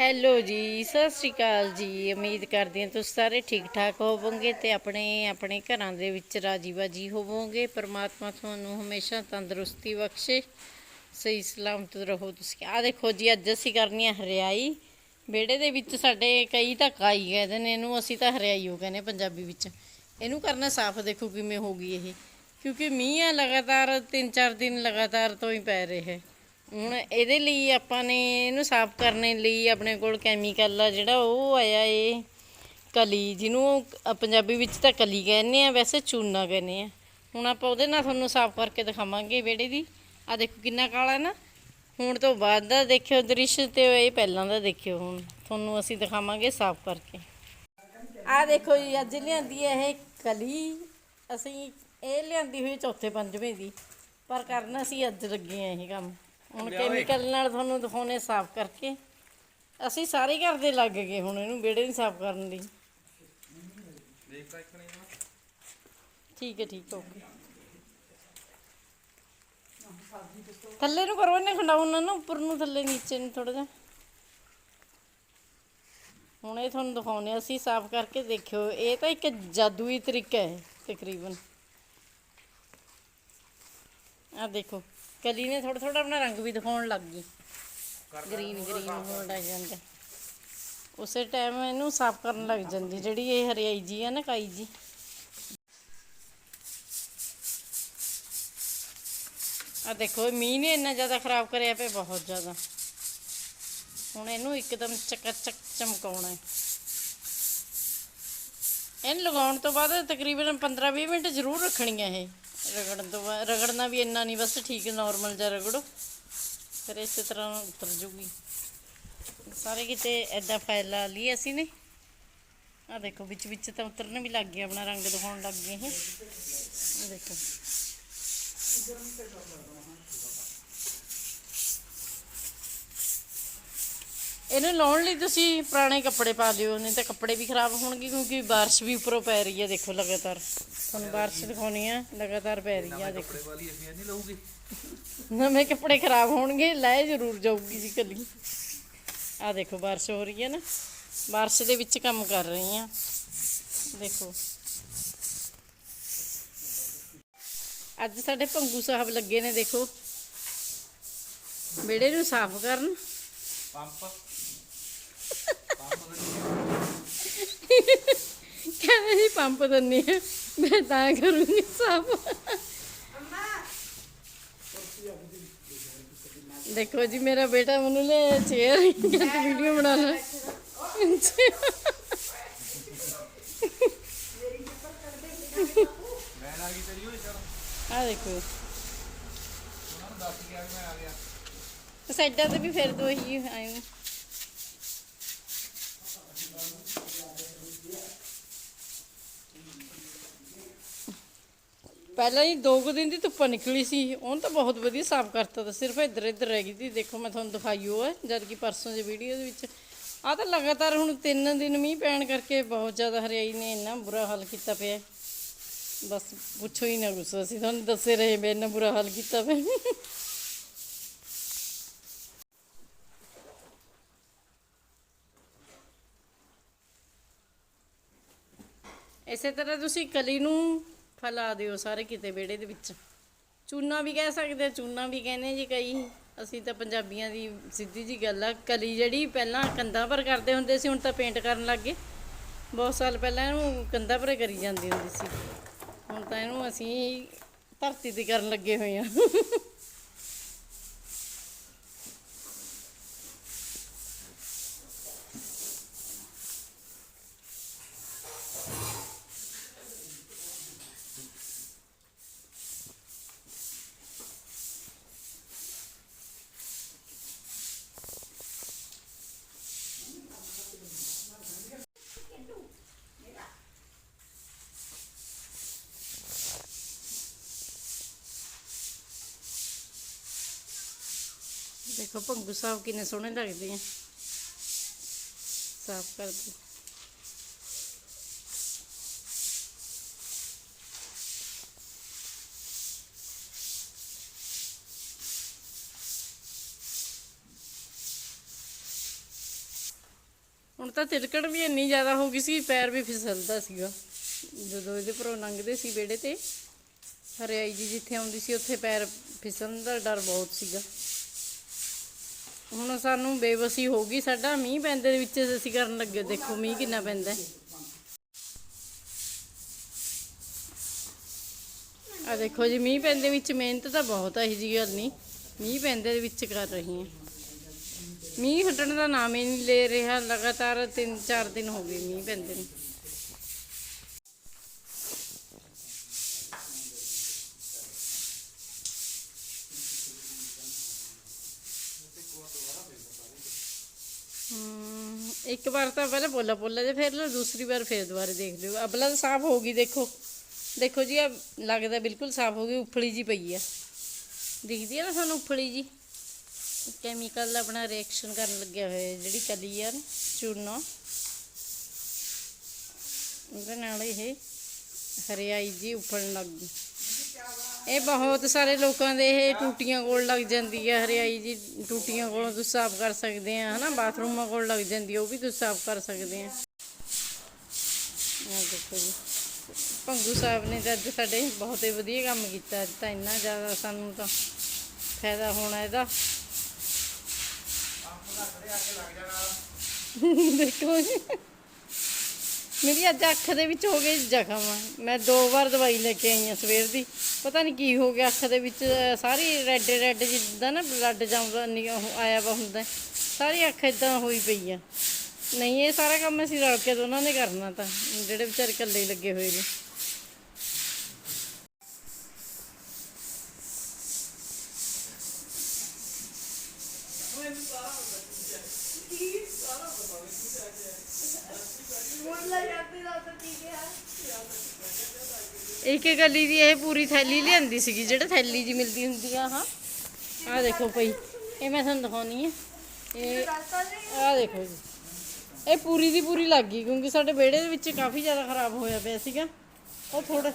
Hello ਜੀ, ਸਤਿ ਸ਼੍ਰੀ ਅਕਾਲ ਜੀ। ਉਮੀਦ ਕਰਦੇ ਹਾਂ ਤੁਸੀਂ ਸਾਰੇ ਠੀਕ ਠਾਕ ਹੋਵੋਗੇ ਤੇ ਆਪਣੇ ਆਪਣੇ ਘਰਾਂ ਦੇ ਵਿੱਚ ਰਾਜੀ ਬਾਜੀ ਹੋਵੋਗੇ। ਪਰਮਾਤਮਾ ਤੁਹਾਨੂੰ ਹਮੇਸ਼ਾ ਤੰਦਰੁਸਤੀ ਬਖਸ਼ੇ। ਸਹੀ ਸਲਾਮਤ ਰਹੋ ਤੁਸੀਂ। ਆ ਦੇਖੋ ਜੀ, ਅੱਜ ਅਸੀਂ ਕਰਨੀ ਆ ਹਰਿਆਈ। ਵਿਹੜੇ ਦੇ ਵਿੱਚ ਸਾਡੇ ਕਈ ਤਾਂ ਕਾਈ ਕਹਿੰਦੇ ਨੇ, ਇਹਨੂੰ ਅਸੀਂ ਤਾਂ ਹਰਿਆਈ ਹੋ ਕਹਿੰਦੇ ਪੰਜਾਬੀ ਵਿੱਚ। ਇਹਨੂੰ ਕਰਨਾ ਸਾਫ਼ ਦੇਖੋ ਕਿਵੇਂ ਹੋ ਗਈ ਇਹ। ਕਿਉਂਕਿ ਮੀਂਹ ਆ ਲਗਾਤਾਰ 3-4 ਦਿਨ ਲਗਾਤਾਰ ਤੋਂ ਹੀ ਪੈ ਰਿਹਾ। ਹੈ ਹੁਣ ਇਹਦੇ ਲਈ ਆਪਾਂ ਨੇ ਇਹਨੂੰ ਸਾਫ਼ ਕਰਨ ਲਈ ਆਪਣੇ ਕੋਲ ਕੈਮੀਕਲ ਆ ਜਿਹੜਾ ਉਹ ਆਇਆ ਏ। ਕਲੀ ਜਿਹਨੂੰ ਪੰਜਾਬੀ ਵਿੱਚ ਤਾਂ ਕਲੀ ਕਹਿੰਦੇ ਆ, ਵੈਸੇ ਚੂਨਾ ਕਹਿੰਦੇ ਆ। ਹੁਣ ਆਪਾਂ ਉਹਦੇ ਨਾਲ ਤੁਹਾਨੂੰ ਸਾਫ਼ ਕਰਕੇ ਦਿਖਾਵਾਂਗੇ ਵਿਹੜੇ ਦੀ। ਆ ਦੇਖੋ ਕਿੰਨਾ ਕਾਲਾ ਨਾ। ਹੁਣ ਤੋਂ ਬਾਅਦ ਦਾ ਦੇਖਿਓ ਦ੍ਰਿਸ਼ ਤੇ ਇਹ ਪਹਿਲਾਂ ਦਾ ਦੇਖਿਓ ਹੁਣ। ਤੁਹਾਨੂੰ ਅਸੀਂ ਦਿਖਾਵਾਂਗੇ ਸਾਫ਼ ਕਰਕੇ। ਆ ਦੇਖੋ ਜੀ, ਅੱਜ ਲਿਆਂਦੀ ਹੈ ਇਹ ਕਲੀ। ਅਸੀਂ ਇਹ ਲਿਆਂਦੀ ਹੋਈ ਚੌਥੇ ਪੰਜਵੇਂ ਦੀ। ਪਰ ਕਰਨਾ ਅਸੀਂ ਅੱਜ ਲੱਗੇ ਆ ਇਹ ਕੰਮ। ਹੁਣ ਕੈਮੀਕਲ ਨਾਲ ਤੁਹਾਨੂੰ ਦਿਖਾਉਣੇ ਸਾਫ਼ ਕਰਕੇ। ਅਸੀਂ ਸਾਰੇ ਘਰ ਦੇ ਲੱਗ ਗਏ ਹੁਣ ਇਹਨੂੰ ਵਿਹੜੇ ਨੂੰ ਸਾਫ਼ ਕਰਨ ਲਈ। ਠੀਕ ਹੈ ਠੀਕ ਓਕੇ। ਥੱਲੇ ਨੂੰ ਕਰੋ ਇਹਨੇ ਖੰਡਾਉਣਾ ਨਾ ਉੱਪਰ ਨੂੰ ਥੱਲੇ ਨੀਚੇ ਨੂੰ ਥੋੜਾ ਜਿਹਾ। ਹੁਣ ਇਹ ਤੁਹਾਨੂੰ ਦਿਖਾਉਣੇ ਆ ਅਸੀਂ ਸਾਫ਼ ਕਰਕੇ ਦੇਖਿਓ। ਇਹ ਤਾਂ ਇੱਕ ਜਾਦੂਈ ਤਰੀਕਾ ਹੈ ਤਕਰੀਬਨ। ਆ ਦੇਖੋ। ਕਲੀ ਨੇ ਥੋੜਾ ਥੋੜਾ ਆਪਣਾ ਰੰਗ ਵੀ ਦਿਖਾਉਣ ਲੱਗ ਗਈ। ਗ੍ਰੀਨ ਗ੍ਰੀਨ ਹੋਣ ਲੱਗ ਜਾਂਦਾ। ਉਸੇ ਟਾਈਮ ਇਹਨੂੰ ਸਾਫ਼ ਕਰਨ ਲੱਗ ਜਾਂਦੀ, ਜਿਹੜੀ ਇਹ ਹਰਿਆਈ ਜੀ ਆ ਨਾ ਕਾਈ ਜੀ। ਆ ਦੇਖੋ ਮੀਂਹ ਨੇ ਇੰਨਾ ਜ਼ਿਆਦਾ ਖਰਾਬ ਕਰਿਆ ਪਿਆ, ਬਹੁਤ ਜ਼ਿਆਦਾ। ਹੁਣ ਇਹਨੂੰ ਇੱਕਦਮ ਚਕਚਕ ਚਮਕਾਉਣਾ ਹੈ। ਇਹਨੂੰ ਲਗਾਉਣ ਤੋਂ ਬਾਅਦ ਤਕਰੀਬਨ 15-20 ਮਿੰਟ ਜ਼ਰੂਰ ਰੱਖਣੀ ਹੈ ਇਹ। ਰਗੜਨ ਤੋਂ ਬਾਅਦ, ਰਗੜਨਾ ਵੀ ਇੰਨਾ ਨਹੀਂ, ਬਸ ਠੀਕ ਨਾਰਮਲ ਜਿਹਾ ਰਗੜੋ। ਫਿਰ ਇਸੇ ਤਰ੍ਹਾਂ ਉਤਰ ਜੂਗੀ। ਸਾਰੇ ਕਿਤੇ ਐਦਾਂ ਫੈਲਾ ਲਈ ਅਸੀਂ ਨੇ। ਆ ਦੇਖੋ, ਵਿੱਚ ਵਿੱਚ ਤਾਂ ਉਤਰਨ ਵੀ ਲੱਗ ਗਿਆ ਆਪਣਾ ਰੰਗ ਦਿਖਾਉਣ ਲੱਗ ਗਏ ਇਹ। ਇਹ ਦੇਖੋ। ਇਹਨੂੰ ਲਾਉਣ ਲਈ ਤੁਸੀਂ ਪੁਰਾਣੇ ਕੱਪੜੇ ਪਾ ਲਿਓ ਨਹੀਂ ਤਾਂ ਕੱਪੜੇ ਵੀ ਖਰਾਬ ਹੋਣਗੇ ਕਿਉਂਕਿ ਬਾਰਿਸ਼ ਵੀ ਉੱਪਰੋਂ ਪੈ ਰਹੀ ਹੈ ਦੇਖੋ ਲਗਾਤਾਰ। ਤੁਹਾਨੂੰ ਬਾਰਿਸ਼ ਦਿਖਾਉਣੀ ਆ ਲਗਾਤਾਰ ਪੈ ਰਹੀ ਆ ਦੇਖੋ। ਵਾਲੀ ਅਸੀਂ ਨਹੀਂ ਲਊਗੀ। ਨਵੇਂ ਕੱਪੜੇ ਖਰਾਬ ਹੋਣਗੇ ਲੈ ਜ਼ਰੂਰ ਜਾਊਗੀ ਜੀ ਕੱਲੀ। ਆ ਦੇਖੋ ਬਾਰਿਸ਼ ਹੋ ਰਹੀ ਹੈ ਨਾ। ਬਾਰਿਸ਼ ਦੇ ਵਿੱਚ ਕੰਮ ਕਰ ਰਹੀ ਆ। ਦੇਖੋ। ਅੱਜ ਸਾਡੇ ਭੰਗੂ ਸਾਹਿਬ ਲੱਗੇ ਨੇ ਦੇਖੋ। ਵਿਹੜੇ ਨੂੰ ਸਾਫ਼ ਕਰਨ। ਪੰਪ। ਕਹਿੰਦੇ ਜੀ ਪੰਪ ਦੰਨੀ ਆ ਮੈਂ ਤਾਂ ਕਰੂੰਗੀ ਸਾਫ਼। ਦੇਖੋ ਜੀ, ਮੇਰਾ ਬੇਟਾ ਮੈਨੂੰ ਲੈ ਚੇਅਰ ਕਹਿੰਦਾ ਵੀਡੀਓ ਬਣਾ ਆ ਦੇਖੋ ਸਾਈਡਾਂ ਤੇ ਵੀ ਫਿਰ ਦੋ ਹੀ ਆਏ। ਪਹਿਲਾਂ ਹੀ ਦੋ ਕੁ ਦਿਨ ਦੀ ਧੁੱਪਾਂ ਨਿਕਲੀ ਸੀ, ਉਹਨ ਤਾਂ ਬਹੁਤ ਵਧੀਆ ਸਾਫ਼ ਕਰਤਾ ਤਾਂ ਸਿਰਫ ਇੱਧਰ ਇੱਧਰ ਰਹਿ ਗਈ ਸੀ। ਦੇਖੋ, ਮੈਂ ਤੁਹਾਨੂੰ ਦਿਖਾਈ ਉਹ ਹੈ, ਜਦ ਕਿ ਪਰਸੋਂ ਦੀ ਵੀਡੀਓ ਦੇ ਵਿੱਚ। ਆ ਤਾਂ ਲਗਾਤਾਰ ਹੁਣ ਤਿੰਨ ਦਿਨ ਮੀਂਹ ਪੈਣ ਕਰਕੇ ਬਹੁਤ ਜ਼ਿਆਦਾ ਹਰਿਆਈ ਨੇ ਇੰਨਾ ਬੁਰਾ ਹਾਲ ਕੀਤਾ ਪਿਆ ਬਸ ਪੁੱਛੋ ਹੀ ਨਾ ਕੁਛ, ਅਸੀਂ ਤੁਹਾਨੂੰ ਦੱਸੇ ਰਹੇ ਵੀ ਇੰਨਾ ਬੁਰਾ ਹਾਲ ਕੀਤਾ ਪਿਆ ਇਸੇ ਤਰ੍ਹਾਂ ਤੁਸੀਂ ਕਲੀ ਨੂੰ ਫੈਲਾ ਦਿਓ ਸਾਰੇ ਕਿਤੇ ਵਿਹੜੇ ਦੇ ਵਿੱਚ। ਚੂਨਾ ਵੀ ਕਹਿ ਸਕਦੇ ਚੂਨਾ ਵੀ ਕਹਿੰਦੇ ਜੀ ਕਈ। ਅਸੀਂ ਤਾਂ ਪੰਜਾਬੀਆਂ ਦੀ ਸਿੱਧੀ ਜੀ ਗੱਲ ਆ, ਕਲੀ ਜਿਹੜੀ ਪਹਿਲਾਂ ਕੰਧਾਂ ਪਰ ਕਰਦੇ ਹੁੰਦੇ ਸੀ, ਹੁਣ ਤਾਂ ਪੇਂਟ ਕਰਨ ਲੱਗ ਗਏ। ਬਹੁਤ ਸਾਲ ਪਹਿਲਾਂ ਇਹਨੂੰ ਕੰਧਾਂ ਪਰ ਕਰੀ ਜਾਂਦੀ ਹੁੰਦੀ ਸੀ। ਹੁਣ ਤਾਂ ਇਹਨੂੰ ਅਸੀਂ ਧਰਤੀ ਤੇ ਕਰਨ ਲੱਗੇ ਹੋਏ ਆ। ਦੇਖੋ ਭੰਗੂ ਸਾਹਿਬ ਕਿੰਨੇ ਸੋਹਣੇ ਲੱਗਦੇ ਆ। ਸਾਫ਼ ਕਰਦੇ ਹੁਣ ਤਾਂ ਤਿਲਕੜ ਵੀ ਇੰਨੀ ਜ਼ਿਆਦਾ ਹੋ ਗਈ ਸੀ, ਪੈਰ ਵੀ ਫਿਸਲਦਾ ਸੀਗਾ। ਜਦੋਂ ਇਹਦੇ ਪਰੋਂ ਲੰਘਦੇ ਸੀ ਵਿਹੜੇ ਤੇ, ਹਰਿਆਈ ਜੀ ਜਿੱਥੇ ਆਉਂਦੀ ਸੀ, ਉੱਥੇ ਪੈਰ ਫਿਸਲਣ ਦਾ ਡਰ ਬਹੁਤ ਸੀਗਾ। ਹੁਣ ਸਾਨੂੰ ਬੇਬਸੀ ਹੋ ਗਈ, ਸਾਡਾ ਮੀਂਹ ਪੈਂਦੇ ਦੇ ਵਿੱਚ ਅਸੀਂ ਕਰਨ ਲੱਗੇ, ਦੇਖੋ ਮੀਂਹ ਕਿੰਨਾ ਪੈਂਦਾ ਹੈ। ਆ ਦੇਖੋ ਜੀ, ਮੀਂਹ ਪੈਂਦੇ ਵਿੱਚ ਮਿਹਨਤ ਤਾਂ ਬਹੁਤ ਹੈ ਇਹ ਜੀ ਗੱਲ ਨਹੀਂ। ਮੀਂਹ ਪੈਂਦੇ ਦੇ ਵਿੱਚ ਕਰ ਰਹੀ ਹਾਂ। ਮੀਂਹ ਹਟਣ ਦਾ ਨਾਮ ਹੀ ਨਹੀਂ ਲੈ ਰਿਹਾ, ਲਗਾਤਾਰ 3-4 ਦਿਨ ਹੋ ਗਏ ਮੀਂਹ ਪੈਂਦੇ ਨੂੰ। ਇੱਕ ਵਾਰ ਤਾਂ ਪਹਿਲਾਂ ਬੋਲਾ ਪੋਲਾ ਜੇ ਫਿਰ ਲਓ ਦੂਸਰੀ ਵਾਰ ਫਿਰ ਦੁਬਾਰਾ ਦੇਖ ਲਿਓ। ਅਬਲਾ ਤਾਂ ਸਾਫ਼ ਹੋ ਗਈ ਦੇਖੋ। ਦੇਖੋ ਜੀ ਆ ਲੱਗਦਾ ਬਿਲਕੁਲ ਸਾਫ਼ ਹੋ ਗਈ ਉਫਲੀ ਜੀ ਪਈ ਆ। ਦਿਖਦੀ ਆ ਨਾ ਸਾਨੂੰ ਉਫਲੀ ਜੀ ਕੈਮੀਕਲ ਦਾ ਆਪਣਾ ਰਿਐਕਸ਼ਨ ਕਰਨ ਲੱਗਿਆ ਹੋਇਆ ਜਿਹੜੀ ਕਲੀ ਆ ਨਾ, ਚੂਨਾ ਉਹਦੇ ਨਾਲ ਇਹ ਹਰਿਆਈ ਜੀ ਉਫਲਣ ਲੱਗ ਗਈ। ਇਹ ਬਹੁਤ ਸਾਰੇ ਲੋਕਾਂ ਦੇ ਇਹ ਟੂਟੀਆਂ ਕੋਲ ਲੱਗ ਜਾਂਦੀ ਹੈ ਹਰਿਆਈ ਜੀ ਟੂਟੀਆਂ ਕੋਲੋਂ ਤੁਸੀਂ ਸਾਫ਼ ਕਰ ਸਕਦੇ ਆ, ਹਨਾ? ਬਾਥਰੂਮਾਂ ਕੋਲ ਲੱਗ ਜਾਂਦੀ ਹੈ ਉਹ ਵੀ ਤੁਸੀਂ ਸਾਫ਼ ਕਰ ਸਕਦੇ ਆ। ਦੇਖੋ ਜੀ। ਭੰਗੂ ਸਾਹਿਬ ਨੇ ਤਾਂ ਅੱਜ ਸਾਡੇ ਬਹੁਤ ਹੀ ਵਧੀਆ ਕੰਮ ਕੀਤਾ, ਅੱਜ ਤਾਂ ਇੰਨਾ ਜ਼ਿਆਦਾ ਸਾਨੂੰ ਤਾਂ ਫਾਇਦਾ ਹੋਣਾ ਇਹਦਾ। ਦੇਖੋ ਜੀ। ਮੇਰੀ ਅੱਜ ਅੱਖ ਦੇ ਵਿੱਚ ਹੋ ਗਈ ਜ਼ਖਮ। ਮੈਂ ਦੋ ਵਾਰ ਦਵਾਈ ਲੈ ਕੇ ਆਈ ਹਾਂ ਸਵੇਰ ਦੀ। ਪਤਾ ਨਹੀਂ ਕੀ ਹੋ ਗਿਆ ਅੱਖ ਦੇ ਵਿੱਚ, ਸਾਰੀ ਰੈੱਡ ਰੈੱਡ ਜਿੱਦਾਂ ਨਾ ਬਲੱਡ ਜਾਂਦਾ ਆਇਆ ਵਾ ਹੁੰਦਾ। ਸਾਰੀ ਅੱਖ ਇਦਾਂ ਹੋਈ ਪਈ ਆ। ਨਹੀਂ, ਇਹ ਸਾਰਾ ਕੰਮ ਅਸੀਂ ਰਲ ਕੇ ਦੋਨਾਂ ਨੇ ਕਰਨਾ ਤਾਂ, ਜਿਹੜੇ ਵਿਚਾਰੇ ਇਕੱਲੇ ਲੱਗੇ ਹੋਏ ਨੇ। ਇੱਕ ਗਲੀ ਦੀ ਇਹ ਪੂਰੀ ਥੈਲੀ ਲਿਆਂਦੀ ਸੀਗੀ, ਜਿਹੜਾ ਥੈਲੀ ਜੀ ਮਿਲਦੀ ਹੁੰਦੀ ਆ, ਹਾਂ। ਆਹ ਦੇਖੋ ਭਈ, ਇਹ ਮੈਂ ਤੁਹਾਨੂੰ ਦਿਖਾਉਣੀ ਆ। ਇਹ ਆਹ ਦੇਖੋ ਜੀ। ਇਹ ਪੂਰੀ ਦੀ ਪੂਰੀ ਲੱਗ ਗਈ, ਕਿਉਂਕਿ ਸਾਡੇ ਵਿਹੜੇ ਦੇ ਵਿੱਚ ਕਾਫੀ ਜ਼ਿਆਦਾ ਖਰਾਬ ਹੋਇਆ ਪਿਆ ਸੀਗਾ। ਉਹ ਥੋੜਾ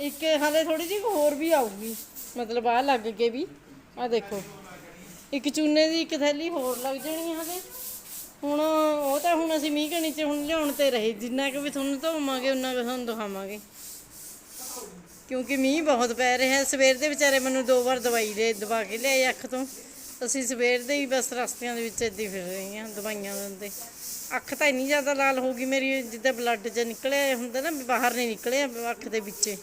ਇੱਕ ਹਾਲੇ ਥੋੜੀ ਜਿਹੀ ਹੋਰ ਵੀ ਆਊਗੀ, ਮਤਲਬ ਆਹ ਲੱਗ ਕੇ ਵੀ। ਆਹ ਦੇਖੋ, ਇੱਕ ਚੂਨੇ ਦੀ ਇੱਕ ਥੈਲੀ ਹੋਰ ਲੱਗ ਜਾਣੀ ਆ ਹੁਣ ਉਹ ਤਾਂ ਹੁਣ ਅਸੀਂ ਮੀਂਹ ਕਣੀ ਚ ਹੁਣ ਲਿਆਉਣ ਤੇ ਰਹੇ, ਜਿੰਨਾ ਕਿ ਵੀ ਤੁਹਾਨੂੰ ਧੋਵਾਂਗੇ ਉਹਨਾਂ ਕੁ ਤੁਹਾਨੂੰ ਦਿਖਾਵਾਂਗੇ। ਕਿਉਂਕਿ ਮੀਂਹ ਬਹੁਤ ਪੈ ਰਿਹਾ ਸਵੇਰ ਦੇ ਵਿਚਾਰੇ ਮੈਨੂੰ ਦੋ ਵਾਰ ਦਵਾਈ ਦੇ, ਦਵਾ ਕੇ ਲਿਆਏ ਅੱਖ ਤੋਂ। ਅਸੀਂ ਸਵੇਰ ਦੇ ਹੀ ਬਸ ਰਸਤਿਆਂ ਦੇ ਵਿੱਚ ਏਦਾਂ ਫਿਰ ਰਹੇ ਹਾਂ, ਦਵਾਈਆਂ ਦਿੰਦੇ ਅੱਖ ਤਾਂ ਇੰਨੀ ਜ਼ਿਆਦਾ ਲਾਲ ਹੋ ਗਈ ਮੇਰੀ, ਜਿੱਦਾਂ ਬਲੱਡ ਚ ਨਿਕਲਿਆ ਹੁੰਦਾ ਨਾ ਬਾਹਰ ਨਹੀਂ ਨਿਕਲਿਆ ਅੱਖ ਦੇ ਵਿੱਚ।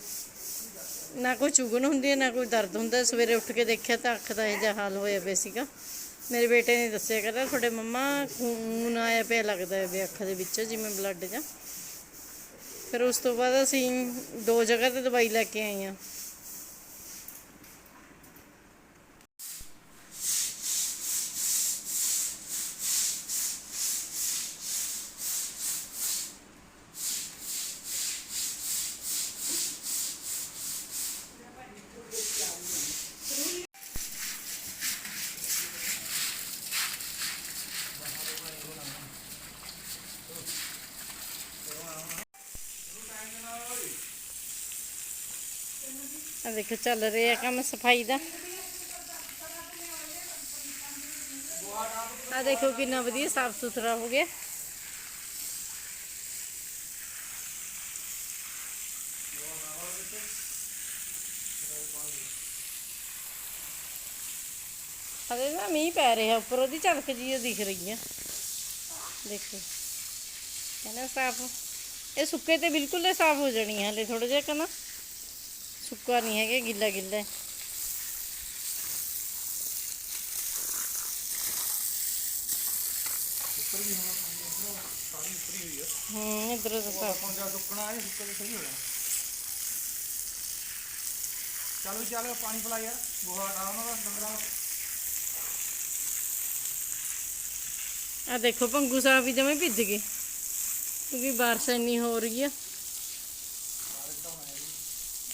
ਨਾ ਕੋਈ ਚੁਗਨ ਹੁੰਦੀ ਹੈ, ਨਾ ਕੋਈ ਦਰਦ ਹੁੰਦਾ। ਸਵੇਰੇ ਉੱਠ ਕੇ ਦੇਖਿਆ ਤਾਂ ਅੱਖ ਦਾ ਇਹ ਜਿਹਾ ਹਾਲ ਹੋਇਆ ਪਿਆ ਸੀਗਾ। ਮੇਰੇ ਬੇਟੇ ਨੇ ਦੱਸਿਆ ਕਹਿੰਦਾ ਤੁਹਾਡੇ ਮੰਮਾ ਖੂਨ ਆਇਆ ਪਿਆ ਲੱਗਦਾ ਹੈ ਵੀ ਅੱਖ ਦੇ ਵਿੱਚ, ਜਿਵੇਂ ਬਲੱਡ ਜਾਂ। ਫਿਰ ਉਸ ਤੋਂ ਬਾਅਦ ਅਸੀਂ ਦੋ ਜਗ੍ਹਾ ਤੇ ਦਵਾਈ ਲੈ ਕੇ ਆਏ ਹਾਂ। ਆ ਦੇਖੋ ਚੱਲ ਰਿਹਾ ਕੰਮ ਸਫ਼ਾਈ ਦਾ। ਆ ਦੇਖੋ ਕਿੰਨਾ ਵਧੀਆ ਸਾਫ਼ ਸੁਥਰਾ ਹੋ ਗਿਆ। ਹਲੇ ਨਾ ਮੀਂਹ ਪੈ ਰਿਹਾ ਉੱਪਰ, ਉਹਦੀ ਝਲਕ ਜੀ ਦਿਖ ਰਹੀ ਆ। ਦੇਖੋ। ਹੈ ਸਾਫ਼, ਇਹ ਸੁੱਕੇ ਤੇ ਬਿਲਕੁਲ ਸਾਫ਼ ਹੋ ਜਾਣੀ ਹੈ ਹਲੇ ਥੋੜਾ ਜਿਹਾ ਕਹਿੰਦਾ ਸੁੱਕਾ ਨਹੀਂ ਹੈਗਾ ਗਿੱਲਾ ਗਿੱਲਾ ਹੈ ਉੱਪਰ ਵੀ ਹੁਣ ਇੱਧਰੋਂ ਸਾਰੀ ਉੱਪਰੀ ਹੋਈ ਆ ਹੂੰ ਇਧਰ ਤਾਂ ਸਾਫ਼ ਹੁਣ ਜਾ ਸੁੱਕਣਾ ਇਹ ਸੁੱਕੇ ਤੇ ਸਹੀ ਹੋ ਜਾਣਾ ਚੱਲ ਵੀ ਚੱਲ ਪਾਣੀ ਪਿਲਾ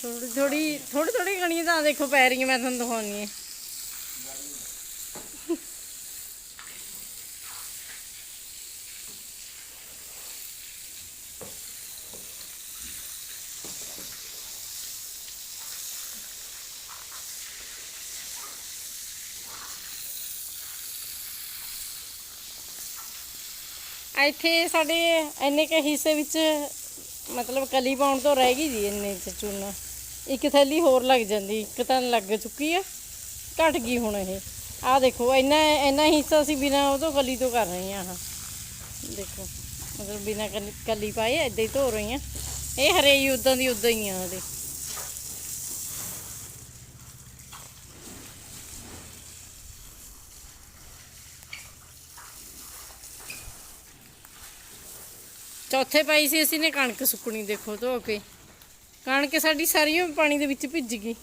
ਥੋੜੀ ਥੋੜੀ ਥੋੜੀ ਥੋੜੀ ਕਣੀਆਂ ਤਾਂ ਦੇਖੋ ਪੈ ਰਹੀਆਂ, ਮੈਂ ਤੁਹਾਨੂੰ ਦਿਖਾਉਣੀ ਹੈ। ਇੱਥੇ ਸਾਡੇ ਇੰਨੇ ਕੇ ਹਿੱਸੇ ਵਿੱਚ ਮਤਲਬ ਕਲੀ ਪਾਉਣ ਤੋਂ ਰਹਿ ਗਈ ਜੀ ਇੰਨੇ ਚ ਚੂਨਾ। ਇੱਕ ਥੈਲੀ ਹੋਰ ਲੱਗ ਜਾਂਦੀ, ਇੱਕ ਤਾਂ ਲੱਗ ਚੁੱਕੀ ਆ, ਘਟ ਗਈ ਹੁਣ ਇਹ। ਆਹ ਦੇਖੋ, ਇੰਨਾ ਇੰਨਾ ਹਿੱਸਾ ਅਸੀਂ ਬਿਨਾ ਉਹ ਤੋਂ ਕਲੀ ਤੋਂ ਕਰ ਰਹੇ ਹਾਂ। ਆਹ ਦੇਖੋ, ਮਤਲਬ ਬਿਨਾ ਕਲੀ ਪਾਏ, ਏਦਾਂ ਹੀ ਧੋ ਰਹੀ ਹਾਂ। ਇਹ ਹਰੇ ਹੀ ਉਦਾਂ ਦੀ ਉਦਾਂ ਹੀ ਆ ਉਹਦੇ ਚੌਥੇ ਪਾਈ ਸੀ ਅਸੀਂ ਨੇ ਕਣਕ ਸੁੱਕਣੀ, ਦੇਖੋ, ਧੋ ਕੇ। ਕਣਕ ਸਾਡੀ ਸਾਰੀ ਪਾਣੀ ਦੇ ਵਿੱਚ ਭਿੱਜ ਗਈ।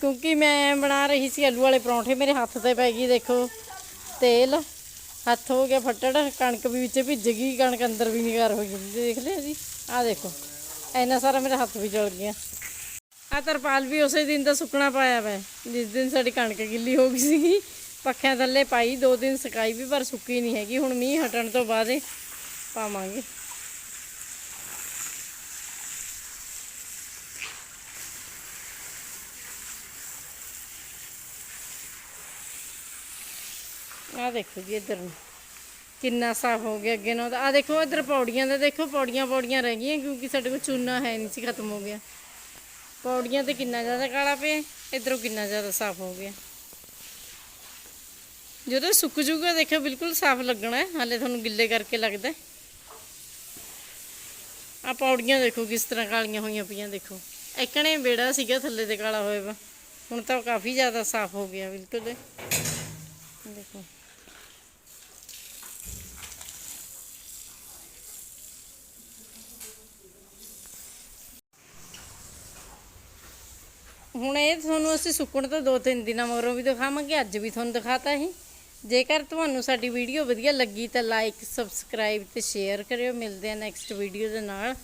ਕਿਉਂਕਿ ਮੈਂ ਬਣਾ ਰਹੀ ਸੀ ਆਲੂ ਵਾਲੇ ਪਰੌਂਠੇ, ਮੇਰੇ ਹੱਥ ਤੇ ਪੈ ਗਈ ਦੇਖੋ। ਤੇਲ, ਹੱਥ ਹੋ ਗਿਆ ਫੱਟੜ, ਕਣਕ ਵੀ ਵਿੱਚ ਭਿੱਜ ਗਈ, ਕਣਕ ਅੰਦਰ ਵੀ ਨਿਗਾਰ ਹੋ ਗਈ। ਦੇਖ ਲਿਆ ਜੀ, ਆਹ ਦੇਖੋ, ਇੰਨਾ ਸਾਰਾ ਮੇਰਾ ਹੱਥ ਵੀ ਜਲ ਗਿਆ। ਆ ਤਰਪਾਲ ਵੀ ਉਸੇ ਦਿਨ ਦਾ ਸੁੱਕਣਾ ਪਾਇਆ ਵੈ। ਜਿਸ ਦਿਨ ਸਾਡੀ ਕਣਕ ਗਿੱਲੀ ਹੋ ਗਈ ਸੀਗੀ, ਪੱਖਿਆਂ ਥੱਲੇ ਪਾਈ, ਦੋ ਦਿਨ ਸੁਕਾਈ ਵੀ, ਪਰ ਸੁੱਕੀ ਨਹੀਂ ਹੈਗੀ। ਹੁਣ ਮੀਂਹ ਹਟਣ ਤੋਂ ਬਾਅਦ ਇਹ ਪਾਵਾਂਗੇ। ਆ ਦੇਖੋ ਜੀ ਇੱਧਰ ਨੂੰ। ਕਿੰਨਾ ਸਾਫ਼ ਹੋ ਗਿਆ ਅੱਗੇ ਨਾਲ ਆ ਦੇਖੋ ਇੱਧਰ ਪੌੜੀਆਂ ਦਾ ਦੇਖੋ, ਪੌੜੀਆਂ ਪੌੜੀਆਂ ਰਹਿ ਗਈਆਂ ਕਿਉਂਕਿ ਸਾਡੇ ਕੋਲ ਚੂਨਾ ਹੈ ਨਹੀਂ ਸੀ, ਖਤਮ ਹੋ ਗਿਆ। ਪੌੜੀਆਂ ਤੇ ਕਿੰਨਾ ਜ਼ਿਆਦਾ ਕਾਲਾ ਪਿਆ, ਇੱਧਰੋਂ ਕਿੰਨਾ ਜ਼ਿਆਦਾ ਸਾਫ਼ ਹੋ ਗਿਆ। ਜਦੋਂ ਸੁੱਕ ਜੂਗਾ ਦੇਖੋ, ਬਿਲਕੁਲ ਸਾਫ਼ ਲੱਗਣਾ ਹੈ। ਹਾਲੇ ਤੁਹਾਨੂੰ ਗਿੱਲੇ ਕਰਕੇ ਲੱਗਦਾ ਆ ਪੌੜੀਆਂ ਦੇਖੋ ਕਿਸ ਤਰ੍ਹਾਂ ਕਾਲੀਆਂ ਹੋਈਆਂ ਪਈਆਂ, ਦੇਖੋ। ਇੱਕਣੇ ਬੇੜਾ ਸੀਗਾ ਥੱਲੇ ਤੇ ਕਾਲਾ ਹੋਇਆ ਵਾ। ਹੁਣ ਤਾਂ ਕਾਫੀ ਜ਼ਿਆਦਾ ਸਾਫ਼ ਹੋ ਗਿਆ, ਬਿਲਕੁਲ। ਦੇਖੋ। ਹੁਣ ਇਹ ਤੁਹਾਨੂੰ ਅਸੀਂ ਸੁੱਕਣ ਤੋਂ ਦੋ ਤਿੰਨ ਦਿਨਾਂ ਮਗਰੋਂ ਵੀ ਦਿਖਾਵਾਂਗੇ, ਅੱਜ ਵੀ ਤੁਹਾਨੂੰ ਦਿਖਾਤਾ ਸੀ। ਜੇਕਰ ਤੁਹਾਨੂੰ ਸਾਡੀ ਵੀਡੀਓ ਵਧੀਆ ਲੱਗੀ ਤਾਂ ਲਾਈਕ ਸਬਸਕ੍ਰਾਈਬ ਤੇ ਸ਼ੇਅਰ ਕਰਿਓ। ਮਿਲਦੇ ਆ ਨੈਕਸਟ ਵੀਡੀਓ ਦੇ ਨਾਲ।